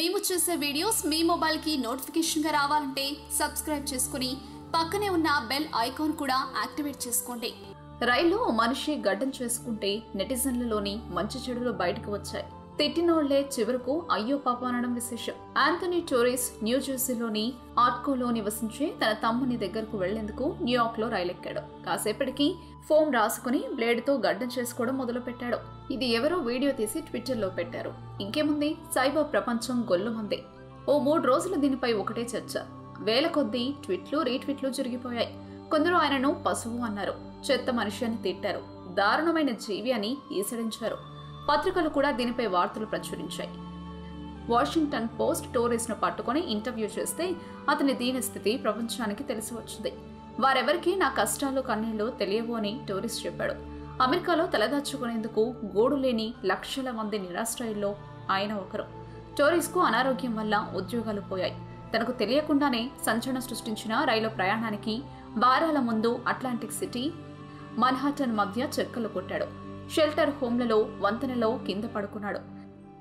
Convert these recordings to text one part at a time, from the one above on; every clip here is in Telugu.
మేము చేసే వీడియోస్ మీ మొబైల్కి నోటిఫికేషన్గా రావాలంటే సబ్స్క్రైబ్ చేసుకుని పక్కనే ఉన్న బెల్ ఐకాన్ కూడా యాక్టివేట్ చేసుకోండి. రైలు మనిషి గడ్డం చేసుకుంటే నెటిజన్లలోని మంచి చెడులు బయటకు వచ్చాయి. తిట్టినోళ్ళే చివరకు అయ్యో పాప అనడం విశేషం. ఆంథనీ టోరీస్ న్యూజెర్సీలోని ఆర్కోలో నివసించే తన తమ్ముని దగ్గరకు వెళ్ళేందుకు న్యూయార్క్లో రైలెక్కాడు. కాసేపటికి ఫోమ్ రాసుకుని బ్లేడ్తో గడ్డం చేసుకోవడం మొదలుపెట్టాడు. ఇది ఎవరో వీడియో తీసి ట్విట్టర్లో పెట్టారు. ఇంకేముంది? సైబర్ ప్రపంచం గొల్లుమంది ఓ మూడు రోజులు దీనిపై ఒకటే చర్చ. వేల కొద్దీ ట్వీట్లు రీట్వీట్లు జరిగిపోయాయి. కొందరు ఆయనను పశువు అన్నారు. చెత్త మనిషి అని తిట్టారు. దారుణమైన జీవి అని ఈసడించారు. పత్రికలు కూడా దీనిపై వార్తలు ప్రచురించాయి. వాషింగ్టన్ పోస్ట్ టోరీస్ను పట్టుకొని ఇంటర్వ్యూ చేస్తే అతని దీనస్థితి ప్రపంచానికి తెలిసి వచ్చింది. వారెవరికీ నా కష్టాలు కన్నీళ్ళు తెలియవు అని టోరీస్ చెప్పాడు. అమెరికాలో తలదాచుకునేందుకు గోడు లేని లక్షల మంది నిరాశ్రయుల్లో ఆయన ఒకరు. టోరీస్కు అనారోగ్యం వల్ల ఉద్యోగాలు పోయాయి. తనకు తెలియకుండానే సంచలనం సృష్టించిన రైలు ప్రయాణానికి వారాల ముందు అట్లాంటిక్ సిటీ మన్హాటన్ మధ్య చెక్కలు కొట్టాడు. షెల్టర్ హోమ్లలో వంతెనలో కింద పడుకున్నాడు.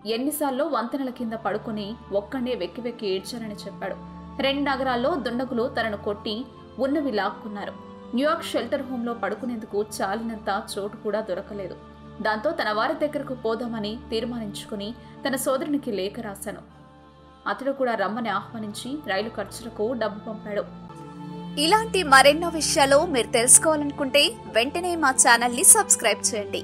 ఎన్నిసార్లు వంతెనల కింద పడుకుని ఒక్కడే వెక్కి వెక్కి ఏడ్చారని చెప్పాడు. రెండు నగరాల్లో దుండగులు తనను కొట్టి ఉన్నవి లాక్కున్నారు. న్యూయార్క్ షెల్టర్ హోంలో పడుకునేందుకు చాలినంత చోటు కూడా దొరకలేదు. దాంతో తన వారి దగ్గరకు పోదామని తీర్మానించుకుని తన సోదరునికి లేఖ రాశాను. అతడు కూడా రమ్మని ఆహ్వానించి రైలు ఖర్చులకు డబ్బు పంపాడు. ఇలాంటి మరెన్నో విషయాలు మీరు తెలుసుకోవాలనుకుంటే వెంటనే మా ఛానల్ని సబ్స్క్రైబ్ చేయండి.